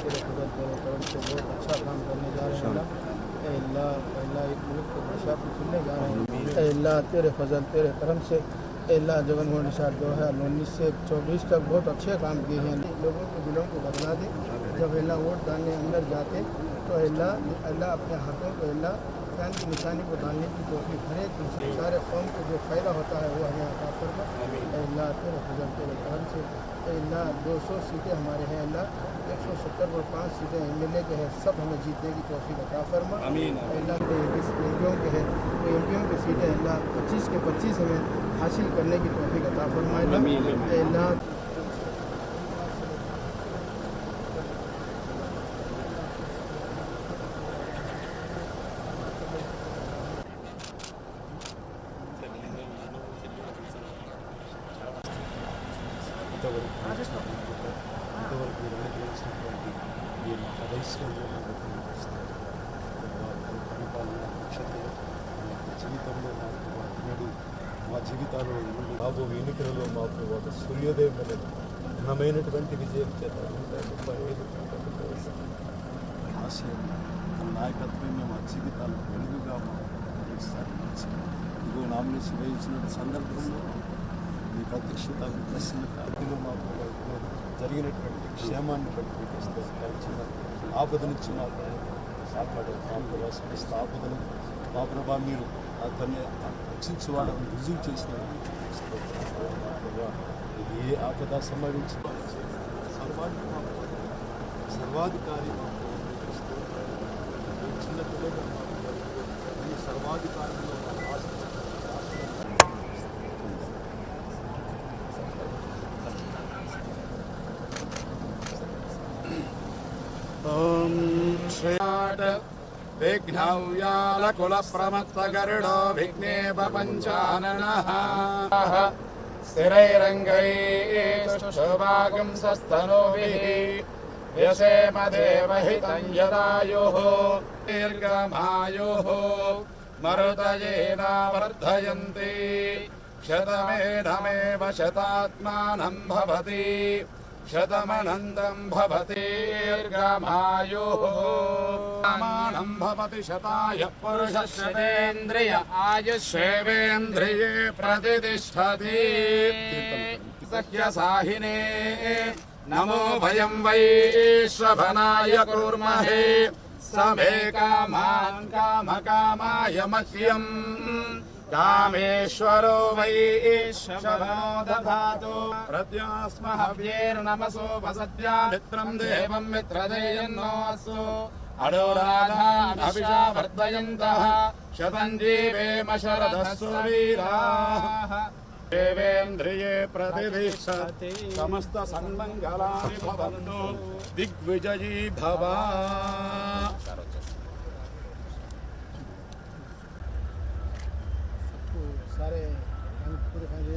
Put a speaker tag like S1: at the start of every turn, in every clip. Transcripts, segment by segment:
S1: تیرے فضل تیرے کرم سے اے اللہ جگن ایک ملک تیرے فضل تیرے کرم سے اے اللہ دو ہزار انیس سے چوبیس تک بہت اچھے کام کیے ہیں۔ لوگوں کے دلوں کو بدلا دے۔ جب اللہ ووٹ ڈالنے اندر جاتے تو اللہ اللہ اپنے ہاتھوں کو اللہ فین کی نشانی کو ڈالنے کی توفیق ہر ایک سارے قوم کو جو فائدہ ہوتا ہے وہ ہمیں عطا فرما۔ اے اللہ پھر حضرت القرآن سے۔ اے اللہ دو سو سیٹیں ہمارے ہیں اللہ۔ ایک سو ستر اور پانچ سیٹیں ایم ایل اے کے ہیں سب ہمیں جیتنے کی توفیق عطا فرما۔ اللہ اے اللہ ایم پیوں کے ہیں۔ ایم پیوں کی سیٹیں اللہ پچیس کے پچیس ہمیں حاصل کرنے کی توفیق عطا فرما اللہ
S2: ఇంతవరకు ఇంతవరకు రెండు గెలిచినటువంటి ఈ మహదైశ్వర్యం పరిపాలన భవిష్యత్తులో మా యొక్క జీవితంలో మాకు వాటినడు మా జీవితాల్లో ఎన్ని రాబోయే ఎన్నికలలో మాకు ఒక సూర్యోదయం అనేది ఘనమైనటువంటి విజయం చేత ముప్పై ఐదు ఆశయం తన మేము ఆ జీవితాలు వెలుగుగా మాకు ఇదిగో నామినేషన్ వేయించిన సందర్భంలో ప్రతిష్ఠిత అధ్యక్షత ప్రశ్నత మాకు జరిగినటువంటి క్షేమాన్ని బట్టి మీకు ఆపద నుంచి మాకు కాపాడే మా ప్రభావ సమస్త ఆపదను మా ప్రభా మీరు అతన్ని రక్షించి వాళ్ళని రుజువు చేసిన ఏ ఆపద సంభవించిన సర్వాధికారి సర్వాధికారి మా చిన్న పిల్లలు సర్వాధికారంలో
S3: विघ्नव्यालकुलप्रमत्तगरुडो विघ्नेप पञ्चाननः स्थिरैरङ्गैः सस्तनोभिः व्यसेमदेवहितं यदायुः दीर्घमायुः मरुतयेना वर्धयन्ति शतमेधमेव शतात्मानं भवति शतमनन्दं भवति दीर्घमायुः मानं भवति शताय पुरुषः शतेन्द्रिय आयुष्येवेन्द्रिये प्रतिष्ठति सह्यसाहिने नमो भयं वैश्वभनाय कुर्महे समे कामान् कामकामाय मह्यम् कामेश्वरो वैश्वरो दधातु प्रत्यास्महव्यैर्नमसोपसद्या मित्रं देवं मित्रदेयन्नोऽसु अडोराधानभिषा वर्धयन्तः शतं जीवेम शरदः सुवीराः देवेन्द्रिये प्रतिष्ठति समस्त सन्मङ्गलानि भवन्तु दिग्विजयी भव
S1: سارے پوری فیملی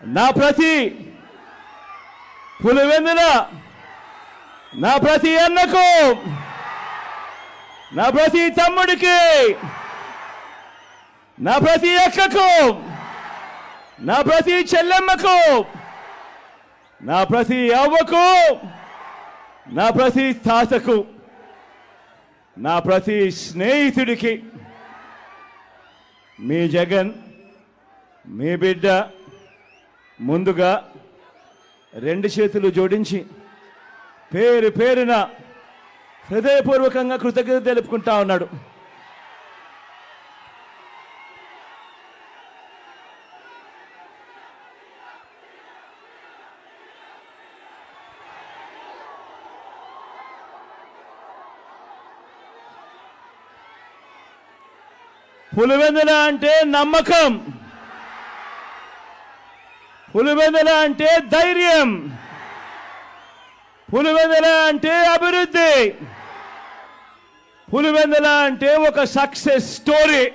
S4: నా ప్రతి పులివెందుల నా ప్రతి అన్నకు నా ప్రతి తమ్ముడికి నా ప్రతి అక్కకు నా ప్రతి చెల్లెమ్మకు నా ప్రతి అవ్వకు నా ప్రతి తాతకు నా ప్రతి స్నేహితుడికి మీ జగన్ మీ బిడ్డ ముందుగా రెండు చేతులు జోడించి పేరు పేరున హృదయపూర్వకంగా కృతజ్ఞత తెలుపుకుంటా ఉన్నాడు. పులివెందుల అంటే నమ్మకం. పులివెందల అంటే ధైర్యం. పులివెందల అంటే అభివృద్ధి. పులివెందల అంటే ఒక సక్సెస్ స్టోరీ.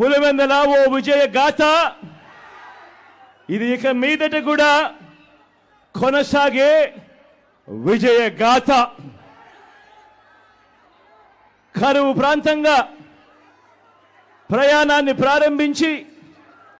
S4: పులివెందల ఓ విజయ గాథ. ఇది ఇక మీదట కూడా కొనసాగే విజయ గాథ. కరువు ప్రాంతంగా ప్రయాణాన్ని ప్రారంభించి